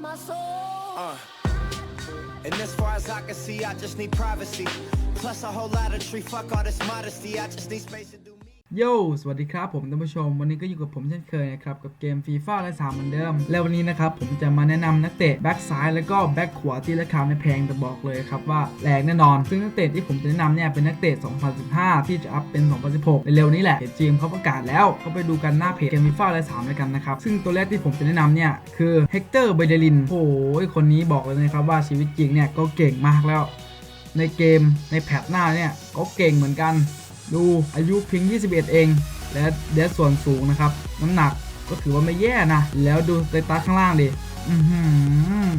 my soul. Uh. And as far as I can see, I just need privacy. Plus a whole lot of tree. Fuck all this modesty. I just need space to do. โยสวัสดีครับผมท่านผู้ชม วันนี้ก็อยู่กับผมเช่นเคยนะครับ กับเกมฟีฟ่าและสามเหมือนเดิม แล้ววันนี้นะครับ ผมจะมาแนะนำนักเตะแบ็กซ้ายแล้วก็แบ็กขวาที่ราคาไม่แพงแต่บอกเลยครับว่าแรงแน่นอน ซึ่งนักเตะที่ผมจะแนะนำเนี่ยเป็นนักเตะ 2015 ที่จะอัพเป็น 2016เร็วนี้แหละเดี๋ยวจีมเขาประกาศแล้วก็ไปดูกันหน้าเพจเกมฟีฟ่าและสามแล้วกันนะครับ ซึ่งตัวแรกที่ผมจะแนะนำเนี่ยคือเฮกเตอร์เบเดลินโอ้ยคนนี้บอกเลยนะครับว่าชีวิตจริงเนี่ยก็เก่งมากแล้ว ในเกมในแพทหน้าเนี่ยก็เก่งเหมือนกัน ดูอายุเพียง 21 เอง และเดสส่วนสูงนะครับ น้ำหนักก็ถือว่าไม่แย่นะ แล้วดูสเตตัสข้างล่างดิอือหือ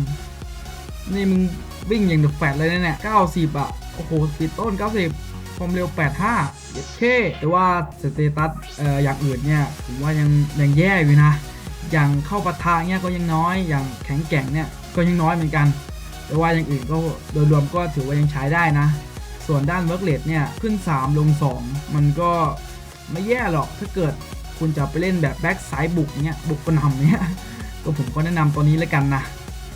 นี่มึงวิ่งอย่างเดอะแฟตเลยนะเนี่ย 90 อะ โอ้โหสปีดต้น 90 ความเร็ว 85 เย็ดเคแต่ว่าสเตตัสเอ่ออย่างอื่นเนี่ย ผมว่ายังยังแย่อยู่นะ อย่างเข้าปะทะเนี่ยก็ยังน้อย อย่างแข็งแกร่งเนี่ยก็ยังน้อยเหมือนกัน แต่ว่าอย่างอื่นก็โดยรวมก็ถือว่ายังใช้ได้นะ ส่วนด้านเวิร์กเลดเนี่ยขึ้น 3 ลง 2 มันก็ไม่แย่หรอกถ้าเกิดคุณจะไปเล่นแบบแบ็กไซด์บุกเนี่ยบุกกระหน่ำเนี่ยก็ผมก็แนะนำตัวนี้แล้วกันนะ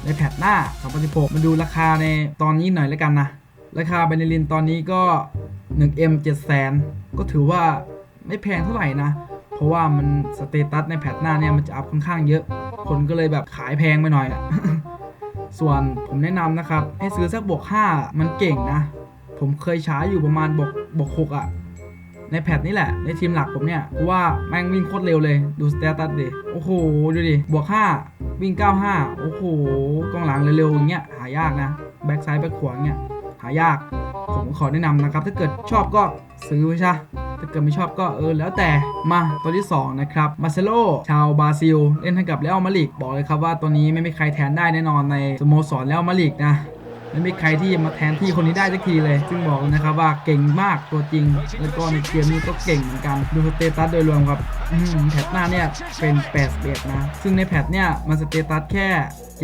ในแพทหน้า 2016 มาดูราคาในตอนนี้หน่อยแล้วกันนะ ราคาเบนลินตอนนี้ก็ 1M 700,000 ก็ถือว่าไม่แพงเท่าไหร่นะ เพราะว่ามันสเตตัสในแพทหน้าเนี่ยมันจะอัพค่อนข้างเยอะ คนก็เลยแบบขายแพงไปหน่อยอะส่วนผมแนะนำนะครับ ให้ซื้อสักบวก 5 มันเก่งนะ ผมเคยใช้อยู่ประมาณบวกบวกอะในแพทนี่แหละ ในทีมหลักผมเนี่ยเพราะว่าแม่งวิ่งโคตรเร็วเลย ดูสเตตัสดิ โอ้โห ดูดิ บวก5วิ่ง 95 โอ้โหกองหลังเร็วๆอย่างเงี้ยหายากนะ แบ็กซ้ายแบ็กขวาเงี้ยหายาก ผมขอแนะนำนะครับ ถ้าเกิดชอบก็ซื้อไว้ใช่ถ้าเกิดไม่ชอบก็เออแล้วแต่มาตัวที่ 2 นะครับมาเซโลชาวบราซิล เล่นให้กับเลอัลมาดริดบอกเลยครับว่าตัวนี้ไม่มีใครแทนได้แน่นอนในสโมสรเลอัลมาดริดนะ ไม่มีใครที่มาแทนที่คนนี้ได้สักทีเลย ซึ่งบอกเลยนะครับว่าเก่งมากตัวจริง แล้วก็ในเกมนี้ก็เก่งเหมือนกัน ดูสเตตัสโดยรวมครับอื้อหือแพทหน้าเนี่ยเป็น81นะ ซึ่งในแพทเนี่ยมันสเตตัสแค่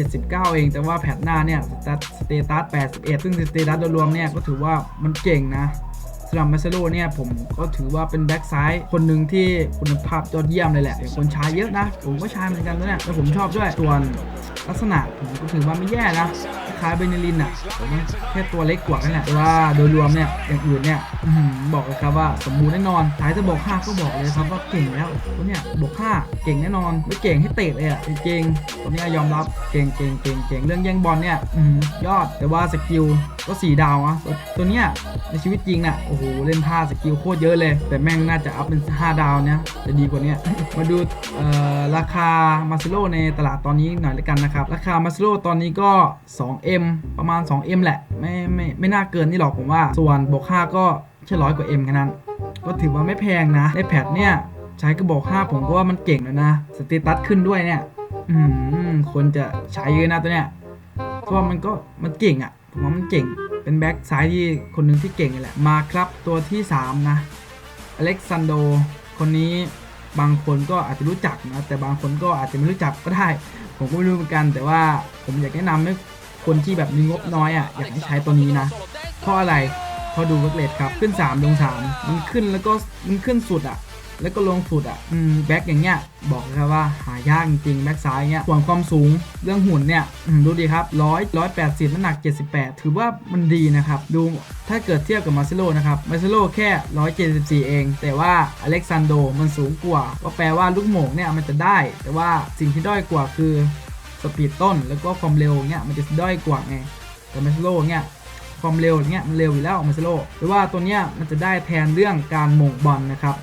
79 เอง แต่ว่าแพทหน้าเนี่ยสเตตัสสเตตัส81 ซึ่งสเตตัสโดยรวมเนี่ยก็ถือว่ามันเก่งนะ สำหรับมาเซโลเนี่ยผมก็ถือว่าเป็นแบ็กซ้ายคนหนึ่งที่คุณภาพยอดเยี่ยมเลยแหละคนใช้เยอะนะ ผมก็ใช้เหมือนกันนะเนี่ยแล้วผมชอบด้วยส่วนลักษณะผมก็ถือว่าไม่แย่นะคล้ายเบเนลินอะผมว่แค่ตัวเล็กกว่ากันแหละแต่ว่าโดยรวมเนี่ยอย่างอื่นเนี่ยอบอกเลยครับว่าสมบูรณ์แน่นอนท้ายจะบอก5ก็บอกเลยครับว่าเก่งแล้วตัวเนี่ยบอก5เก่งแน่นอนไม่เก่งให้เตะเลยอะจริงตัวนี้ยอมรับเก่งเก่งเก่งเก่งเรื่องแย่งบอลเนี่ยอยอดแต่ว่าสกิลก็สี่ดาวอะตัวตัวเนี้ยในชีวิตจริงน่ะโอ้โหเล่นท่าสกิลโคตรเยอะเลย แต่แม่งน่าจะอัพเป็น 5 ดาวเนี่ยจะดีกว่านี้มาดูราคามาซิโลในตลาดตอนนี้หน่อยละกันนะครับ ราคามาซิโลตอนนี้ก็ 2M ประมาณ 2M แหละ ไม่ไม่ไม่น่าเกินนี่หรอกผมว่า ส่วนบวก5ก็แค่ร้อยกว่า M แค่นั้น ก็ถือว่าไม่แพงนะ ในแพทเนี่ยใช้กระบอก5ผมก็ว่ามันเก่งแล้วนะ สเตตัสขึ้นด้วยเนี่ยอืมคนจะใช้เยอะนะตัวเนี้ยเพราะมันก็มันเก่งอะ่ะผมว่ามันเก่ง เป็นแบ็กซ้ายที่คนหนึ่งที่เก่งแหละ มาครับตัวที่ 3 นะ อเล็กซานโด คนนี้บางคนก็อาจจะรู้จักนะ แต่บางคนก็อาจจะไม่รู้จักก็ได้ ผมก็ไม่รู้เหมือนกัน แต่ว่าผมอยากแนะนำให้คนที่แบบมีงบน้อยอะอยากให้ใช้ตัวนี้นะ เพราะอะไร เพราะดูเวกเลทครับ ขึ้น3ลง3มันขึ้นแล้วก็มันขึ้นสุดอะ แล้วก็ลงสุดอะอืมแบ็กอย่างเงี้ยบอกเลยครับว่าหายากจริงๆแบ็กซ้ายเงี้ยส่วนความสูงเรื่องหุ่นเนี่ยอืมดูดีครับร้อยร้อยแปดสิบน้ำหนัก78ถือว่ามันดีนะครับดูถ้าเกิดเทียบกับมาเซโลนะครับมาเซโลแค่174เอง แต่ว่าอเล็กซานโดมันสูงกว่า ก็แปลว่าลูกโหม่งเนี่ยมันจะได้ แต่ว่าสิ่งที่ด้อยกว่าคือสปีดต้นแล้วก็ความเร็วเนี่ยมันจะด้อยกว่าไงแต่มาเซโลเนี่ยความเร็วอย่างเงี้ยมันเร็วอยู่แล้วมาเซโลหรือว่าตัวเนี้ยมันจะได้แทนเรื่องการหม่งบอลนะครับ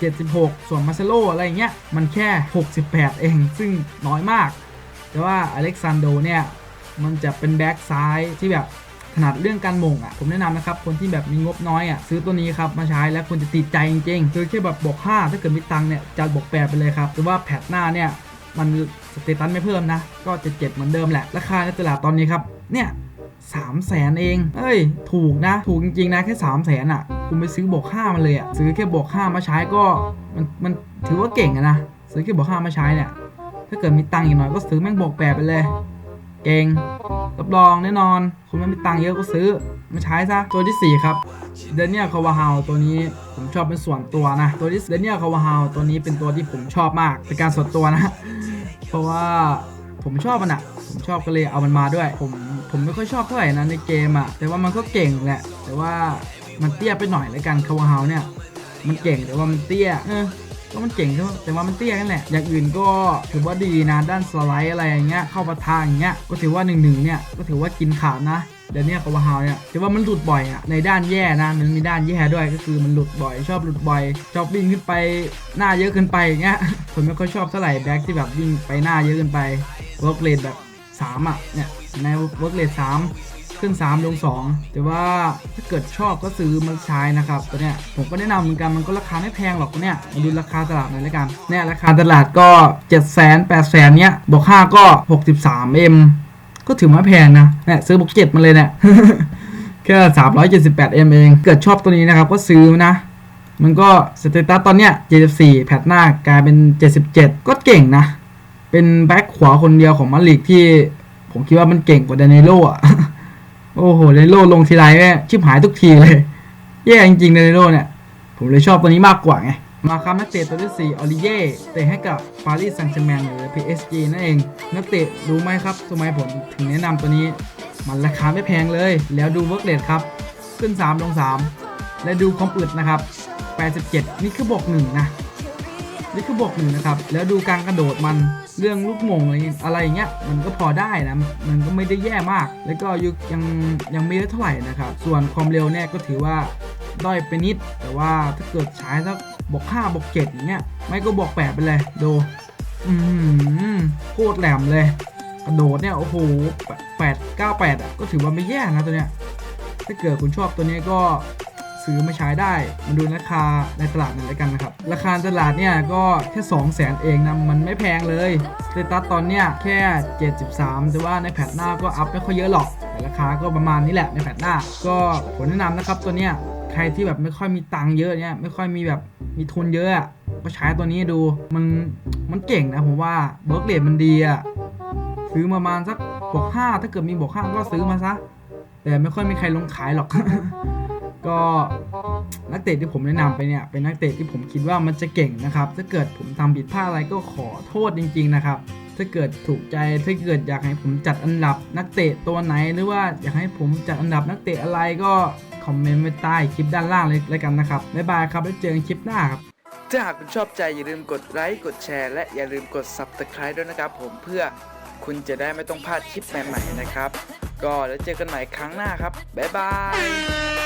76 ส่วนมาเซโลอะไรเงี้ย มันแค่ 68 เอง ซึ่งน้อยมาก แต่ว่าอเล็กซานโดเนี่ย มันจะเป็นแบ็กซ้ายที่แบบถนัดเรื่องการมงอะ ผมแนะนำนะครับ คนที่แบบมีงบน้อยอะ ซื้อตัวนี้ครับ มาใช้แล้วคุณจะติดใจจริงๆ คือแค่แบบบอก5ถ้าเกิดมีตังเนี่ยจะบอก8ไปเลยครับแต่ว่าแพทหน้าเนี่ยมันสเตตัสไม่เพิ่มนะ ก็จะเจ็ดเหมือนเดิมแหละ ราคาในตลาดตอนนี้ครับ เนี่ย สามแสนเอง เอ้ย ถูกนะ ถูกจริงๆนะแค่สามแสนอะ คุณไปซื้อบวกห้ามาเลยอะ ซื้อแค่บวกห้ามาใช้ก็ มัน มันถือว่าเก่งอะนะ ซื้อแค่บวกห้ามาใช้เนี่ย ถ้าเกิดมีตังค์อีกหน่อยก็ซื้อแม่งบวกแปดไปเลย เก่ง รับรองแน่นอน คุณไม่มีตังค์เยอะก็ซื้อมาใช้ซะ ตัวที่ 4 ครับเดนเนียลคาวาฮาวตัวนี้ผมชอบเป็นส่วนตัวนะ ตัวที่เดนเนียลคาวาฮาวตัวนี้เป็นตัวที่ผมชอบมาก เป็นการส่วนตัวนะ เพราะว่าผผมชอบมันอะผมชอบก็เลยเอามันมาด้วย ผม ผมไม่ค่อยชอบเท่าไหร่นะในเกมอะแต่ว่ามันก็เก่งแหละ แต่ว่ามันเตี้ยไปหน่อยแล้วกันคาวาฮาเนี่ย มันเก่งแต่ว่ามันเตี้ยเออก็มันเก่งแต่ว่ามันเตี้ยนั่นแหละ อย่างอื่นก็ถือว่าดีนะด้านสไลด์อะไรอย่างเงี้ยเข้าประทางอย่างเงี้ยก็ถือว่าหนึ่งหนึ่งเนี่ยก็ถือว่ากินขาดนะเดี๋ยวเนี้ยกวาฮาวเนี่ยถือว่ามันหลุดบ่อยอะในด้านแย่นะมันมีด้านแย่ด้วยก็คือมันหลุดบ่อย ชอบหลุดบ่อย ชอบวิ่งขึ้นไปหน้าเยอะเกินไปอย่างเงี้ยผมไม่ค่อยชอบเท่าไหร่แบ็คที่แบบวิ่งไปหน้าเยอะเกินไปเวิร์กเลดแบบสามอะเนี่ย ในเวิร์กเลดสามขึ้น 3 ลง 2 แต่ว่าถ้าเกิดชอบก็ซื้อมาใช้นะครับตัวเนี้ยผมก็แนะนำเหมือนกันมันก็ราคาไม่แพงหรอกตัวเนี้ยมาดูราคาตลาดหน่อยแล้วกันเนี่ยราคาตลาดก็7 0 0 0 0 8 0 0 0เนี้ยบวก5ก็ 63 M ก็ถือว่าแพงนะเนี่ยซื้อบวก7มาเลยเนี่ยแค่378 M เอง เกิดชอบตัวนี้นะครับก็ซื้อนะ มันก็สเตตัสตอนเนี้ย74แพทหน้ากลายเป็น 77 ก็เก่งนะ เป็นแบ็คขวาคนเดียวของมาลิกที่ ผมคิดว่ามันเก่งกว่าเดนเนโลอะโอ้โหเดนเนโลลงทีไรแม่ชิบหายทุกทีเลย แย่จริงๆเดนเนโลเนี่ย ผมเลยชอบตัวนี้มากกว่าไงมาครับนักเตะตัวที่ 4 ออริเย่เตะให้กับปารีสแซงต์แชร์แมงหรือ PSG นั่นเอง นักเตะรู้ไหมครับทำไมผมถึงแนะนำตัวนี้ มันราคาไม่แพงเลย แล้วดูเวิร์กเลทครับ ขึ้น 3 ลง 3 และดูความอึดนะครับ 87 นี่คือบวกหนึ่งนะ นี่คือบวกหนึ่งนะครับ แล้วดูการกระโดดมันเรื่องลูกมงอะไรอะไรอย่างเงี้ยมันก็พอได้นะมันก็ไม่ได้แย่มาก แล้วก็ยุยังยังไม่ได้เท่าไหร่นะครับ ส่วนความเร็วเนี่ยก็ถือว่าด้อยไปนิด แต่ว่าถ้าเกิดใช้สักบวก5บวก7อย่างเงี้ยไม่ก็บวก8ไปเลยดูอืมโคตรแหลมเลยกระโดดเนี่ยโอ้โห8 9 8อะก็ถือว่าไม่แย่นะตัวเนี้ยถ้าเกิดคุณชอบตัวนี้ก็ ซื้อมาใช้ได้ มาดูราคาในตลาดหน่อยแล้วกันนะครับ ราคาตลาดเนี่ยก็แค่2 0 0แสนเองนะมันไม่แพงเลยสเตตัสตอนเนี้ยแค่ 73 แต่ว่าในแพทหน้าก็อัพไม่ค่อยเยอะหรอก แต่ราคาก็ประมาณนี้แหละในแพทหน้า ก็ผมแนะนำนะครับตัวเนี้ยใครที่แบบไม่ค่อยมีตังค์เยอะเนี่ยไม่ค่อยมีแบบมีทุนเยอะอะก็ใช้ตัวนี้ดูมันมันเก่งนะผมว่าเบิร์กเรทมันดีอะซื้อประมาณสักบวกห้าถ้าเกิดมีบวกห้าก็ซื้อมาซะ แต่ไม่ค่อยมีใครลงขายหรอก ก็นักเตะที่ผมแนะนำไปเนี่ยเป็นนักเตะที่ผมคิดว่ามันจะเก่งนะครับ ถ้าเกิดผมทำผิดพลาดอะไรก็ขอโทษจริง ๆ นะครับ ถ้าเกิดถูกใจถ้าเกิดอยากให้ผมจัดอันดับนักเตะตัวไหน หรือว่าอยากให้ผมจัดอันดับนักเตะอะไรก็คอมเมนต์ไว้ใต้คลิปด้านล่างเลยแล้วกันนะครับบ๊ายบายครับแล้วเจอกันคลิปหน้าครับถ้าหากคุณชอบใจอย่าลืมกดไลค์กดแชร์และอย่าลืมกด Subscribe ด้วยนะครับ ผมเพื่อคุณจะได้ไม่ต้องพลาดคลิปใหม่ๆนะครับ ก็แล้วเจอกันใหม่ครั้งหน้าครับ บ๊ายบาย